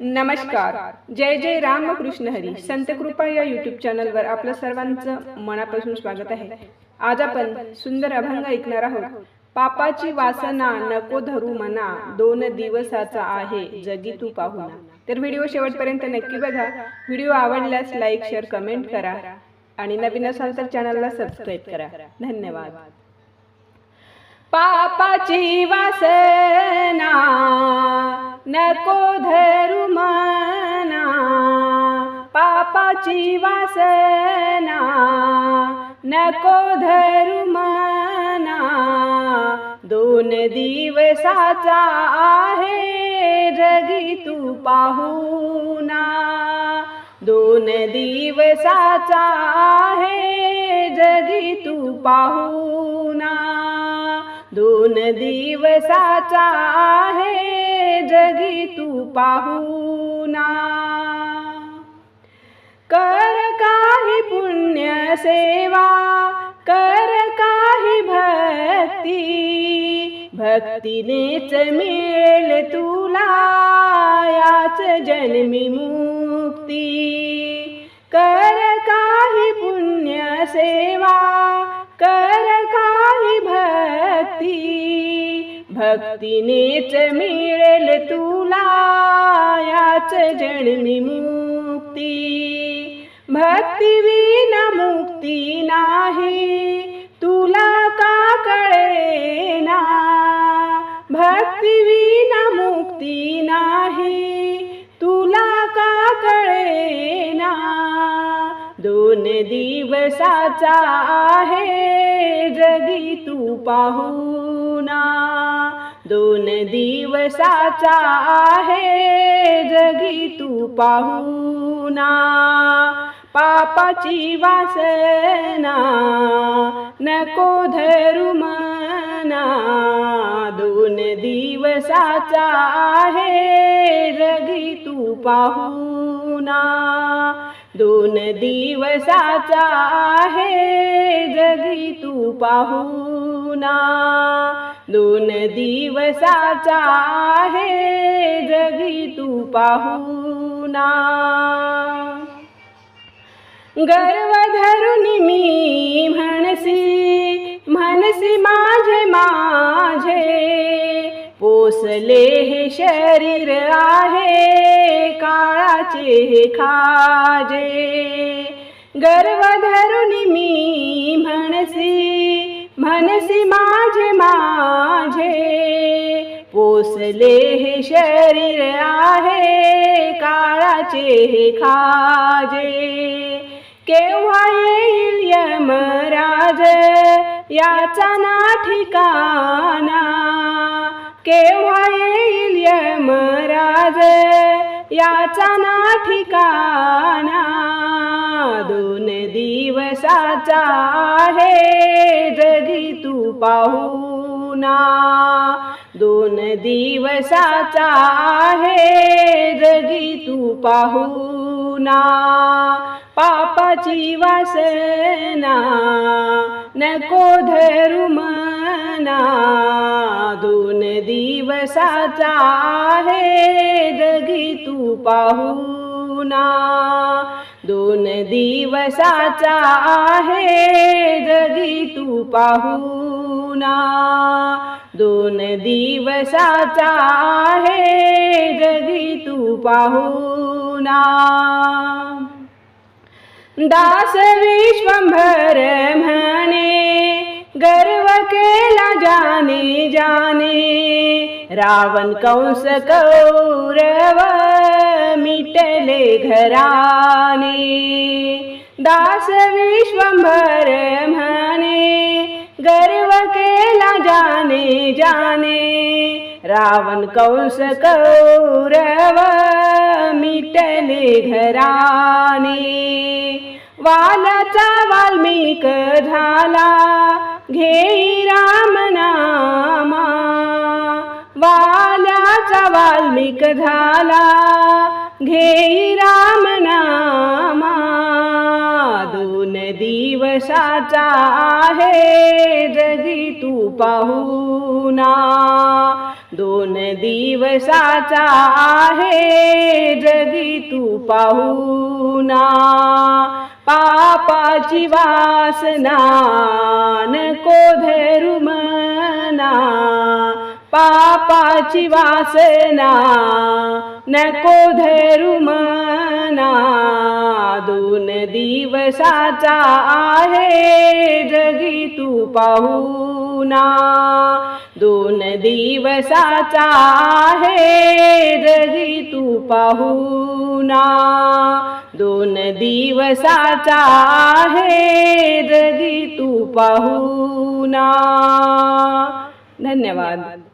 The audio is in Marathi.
नमस्कार. जय जय रामकृष्ण हरी. संत कृपा या युट्यूब चॅनलवर आपलं सर्वांचं मनापासून स्वागत आहे. आज आपण सुंदर अभंग ऐकणार आहोत. पापाची वासना नको धरू मना. दोन दिवसाचा आहे जगी तू पाहुणा. तर व्हिडिओ शेवटपर्यंत नक्की बघा. व्हिडिओ आवडल्यास लाईक शेअर कमेंट करा. आणि नवीन असाल तर चॅनलला सबस्क्राईब करा. धन्यवाद. पापाची वासना नको धरू मना. पापाची वासना नको धरू मना. दोन दिवसाचा आहे जगी तू पाहुना. दोन दिवसाचा आहे जगी तू पाहू दोन दिवसाचा आहे जगी तू पाहुना. कर काही पुण्य सेवा कर काही भक्ती. भक्तीनेच मिळेल तुला याच जन्मी भक्तीनेच मिळेल तुला याच जन्मी मुक्ती. भक्तीविना मुक्ती नाही तुला का कळेना? भक्ती मुक्ती नाही तुला का कळेना? दोन दिवसाचा आहे जगी तू पाहुना. दोन दिवसाचा आहे जगी तू पाहुना. पापाची वासना नको धरू मना. दोन दिवसाचा आहे जगी तू पाहुना. दोन दिवसाचा आहे जगी तू पाहुणा दोन दिवसाचा आहे जगी तू पाहुना. गर्व धरून मी म्हणसी म्हणसी माझे माझे. पोसले हे शरीर आहे काळाचे हे खाजे. गर्व धरून पोसले हे शरीर आहे काळाचे हे खाजे. केव्हा येईल यमराज? याचा ना ठिकाणा. केव्हा येईल यमराज? याचा ना ठिकाणा. दोन दिवसाचा आहे जगी तू पुन्हा दोन दिवसाचा आहे जगी तू पाहुना. पापाची वासना नको धरू मना. दोन दिवसाचा आहे जगी तू पाहुना. दोन दिवसाचा आहे जगी तू पाहू पुन्हा दोन दिवसाचा आहे जगी तू पाहुना दास विश्वंभर म्हणे गर्व केला जाने जाने. रावण कंस कौरव मिटले घराने. दास विश्वंभर म्हणे गर्व केला जाने जाने। रावण कंस कौरव मिटले घराने। वालाचा वाल्मिक झाला घेई राम नामा। वालाचा वाल्मिक झाला घेई राम दिवसाचा आहे जगी तू पाहुना. दोन दिवसाचा आहे तू पाहुना. पापाची वासना नको धरू मना. पापाची वासना नको धरू मना. दोन दिवसाचा आहे जगी तू पाहुना. दोन दिवसाचा आहे जगी तू पाहुना. दोन दिवसाचा आहे जगी तू पाहुना. धन्यवाद.